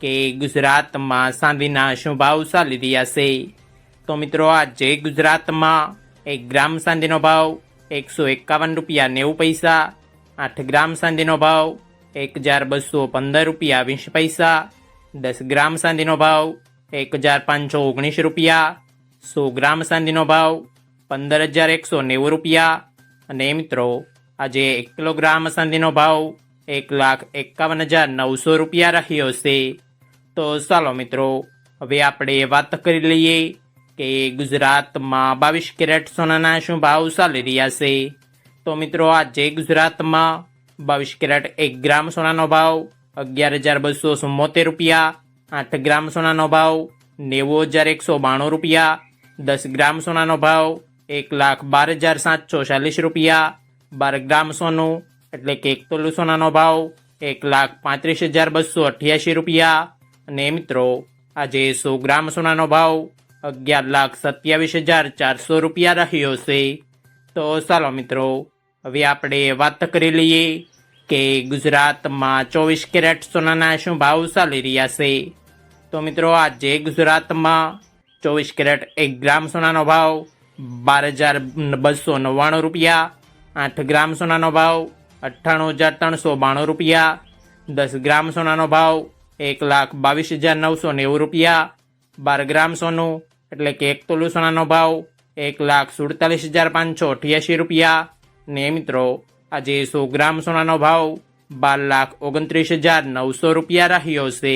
કે ગુજરાતમાં સાંધીના શું ભાવ ચાલી રહ્યા છે. તો મિત્રો, આજે ગુજરાતમાં એક ગ્રામ સાંધીનો ભાવ એકસો એકાવન રૂપિયા નેવું પૈસા, આઠ ગ્રામ સાંધીનો ભાવ એક હજાર બસો પંદર રૂપિયા વીસ પૈસા, દસ ગ્રામ સાંધીનો ભાવ એક હજાર પાંચસો ઓગણીસ રૂપિયા, સો ગ્રામ સાંધીનો ભાવ પંદર હજાર એકસો નેવું રૂપિયા. અને મિત્રો, આજે એક કિલોગ્રામ સાંધીનો ભાવ એક લાખ એકાવન હજાર નવસો રૂપિયા રહ્યો છે. તો ચાલો મિત્રો, હવે આપણે વાત કરી લઈએ કે ગુજરાતમાં બાવીસ કેરેટ સોનાના શું ભાવ ચાલી રહ્યા છે. તો મિત્રો, આજે ગુજરાતમાં બાવીસ કેરેટ એક ગ્રામ સોનાનો ભાવ, અગિયાર હજાર બસો ચુમ્મોતેર રૂપિયા, આઠ ગ્રામ સોનાનો ભાવ, નેવું હજાર એકસો બાણું રૂપિયા, દસ ગ્રામ સોનાનો ભાવ, એક લાખ બાર હજાર સાતસો ચાલીસ રૂપિયા, બાર ગ્રામ સોનું એટલે કે એક તોલું સોનાનો ભાવ એક લાખ પાંત્રીસ હજાર બસો અઠ્યાસી રૂપિયા. અને મિત્રો, આજે સો ગ્રામ સોનાનો ભાવ અગિયાર લાખ સત્યાવીસ હજાર ચારસો રૂપિયા રહ્યો છે. તો ચાલો મિત્રો, હવે આપણે વાત કરી લઈએ કે ગુજરાતમાં ચોવીસ કેરેટ સોનાના શું ભાવ ચાલી રહ્યા છે. તો મિત્રો, આજે ગુજરાતમાં ચોવીસ કેરેટ એક ગ્રામ સોનાનો ભાવ બાર હજાર બસો નવ્વાણું રૂપિયા. આઠ ગ્રામ સોનાનો ભાવ અઠ્ઠાણું હજાર ત્રણસો બાણું રૂપિયા. દસ ગ્રામ સોનાનો ભાવ એક લાખ બાવીસ હજાર નવસો નેવું રૂપિયા. બાર ગ્રામ સોનું, એટલે કે એક તોલું સોનાનો ભાવ એક લાખ સુડતાલીસ હજાર પાંચસો અઠ્યાસી રૂપિયા. ને મિત્રો, આજે સો ગ્રામ સોનાનો ભાવ બાર લાખ ઓગણત્રીસ હજાર નવસો રૂપિયા રહ્યો છે.